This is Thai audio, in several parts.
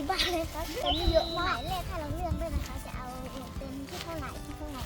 ที่บ้านเลยครับตอนนี้เยอะมากหลายเลขถ้าเราเลือกด้วยนะคะ จะเอาเป็นที่เท่าไหร่ที่เท่าไหร่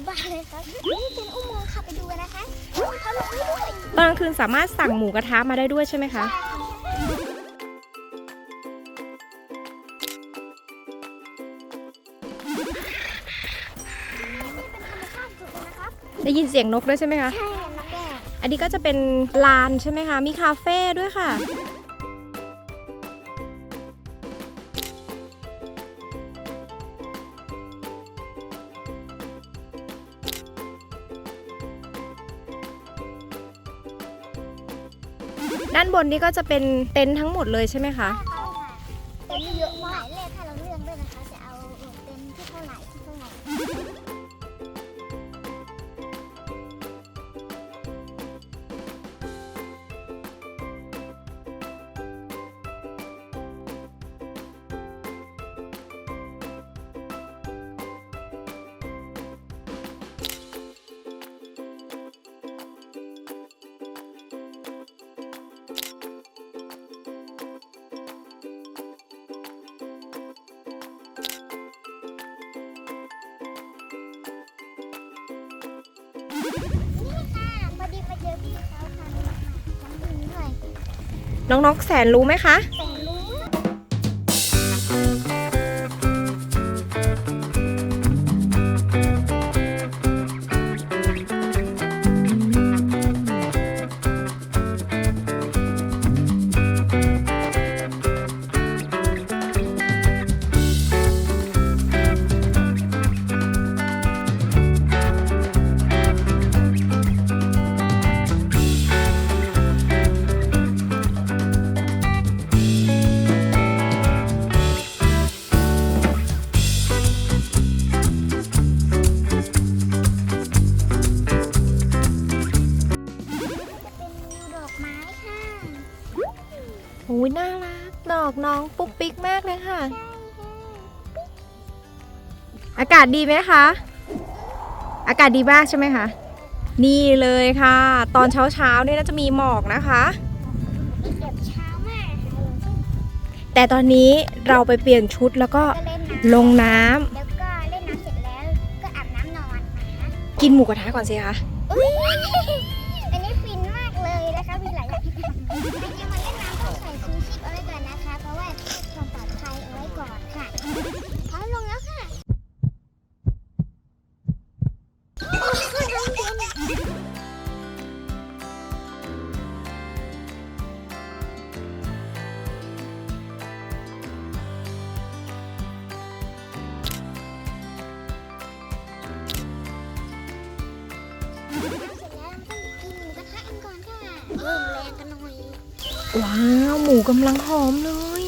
ร์นาโดอยู่ที่บ้านเลยครับนี่เป็นอุโมงค์ค่ะไปดูกันนะคะเขาลงให้ด้วยตอนกลางคืนสามารถสั่งหมูกระทะมาได้ด้วยใช่ไหมคะนี่เป็นธรรมชาติสุดเลยนะครับได้ยินเสียงนกด้วยใช่ไหมคะ ใช่นักแก่อันนี้ก็จะเป็นลานใช่ไหมคะ มีคาเฟ่ด้วยค่ะ ด้านบนนี้ก็จะเป็นเต็นท์ทั้งหมดเลยใช่ไหมคะเข้าค่ะตอนนี้เยอะมากหลายเลข น้องๆแสนรู้ไหมคะ รู้ โอ้ยน่ารัก ดอกน้องปุ๊กปิ๊กมากเลยค่ะ อากาศดีไหมคะ อากาศดีมากใช่ไหมคะ นี่เลยค่ะ ตอนเช้าเช้าเนี่ยน่าจะมีหมอกนะคะ แต่ตอนนี้เราไปเปลี่ยนชุดแล้วก็ลงน้ำแล้วก็เล่นน้ำเสร็จแล้วก็อาบน้ำนอนนะคะกินหมูกระทะก่อนสิคะอันนี้ฟินมากเลยนะคะมีหลายอย่างที่ทำ ว้าว หมูกำลังหอมเลย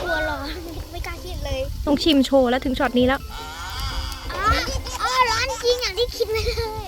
กลัวร้อนไม่กล้าคิดเลยต้องชิมโชว์แล้วถึงช็อตนี้แล้ว อ๋ออ๋อร้อนจริงอย่างที่คิดไม่เลย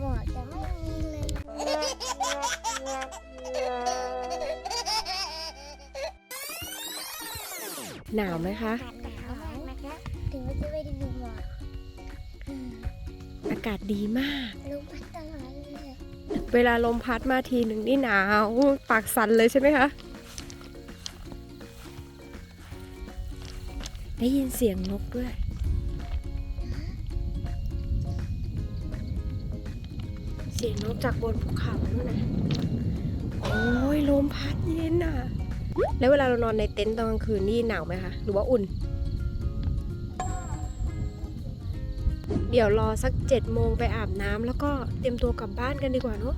หมอกแต่ไม่มีเลยหนาวไหมคะหนาวมากนะคะถึงจะไม่ได้ดูหมอกอืมอากาศดีมากลมพัดตลอดเวลาลมพัดมาทีหนึ่งนี่หนาวปากสั่นเลยใช่ไหมคะได้ยินเสียงนกด้วย เสียงนกจากบนภูเขานู่นนะโอ้ยลมพัดเย็นอะ แล้วเวลาเรานอนในเต็นท์ตอนกลางคืนนี่หนาวไหมคะ หรือว่าอุ่น เดี๋ยวรอสักเจ็ดโมงไปอาบน้ำแล้วก็เตรียมตัวกลับบ้านกันดีกว่าเนาะ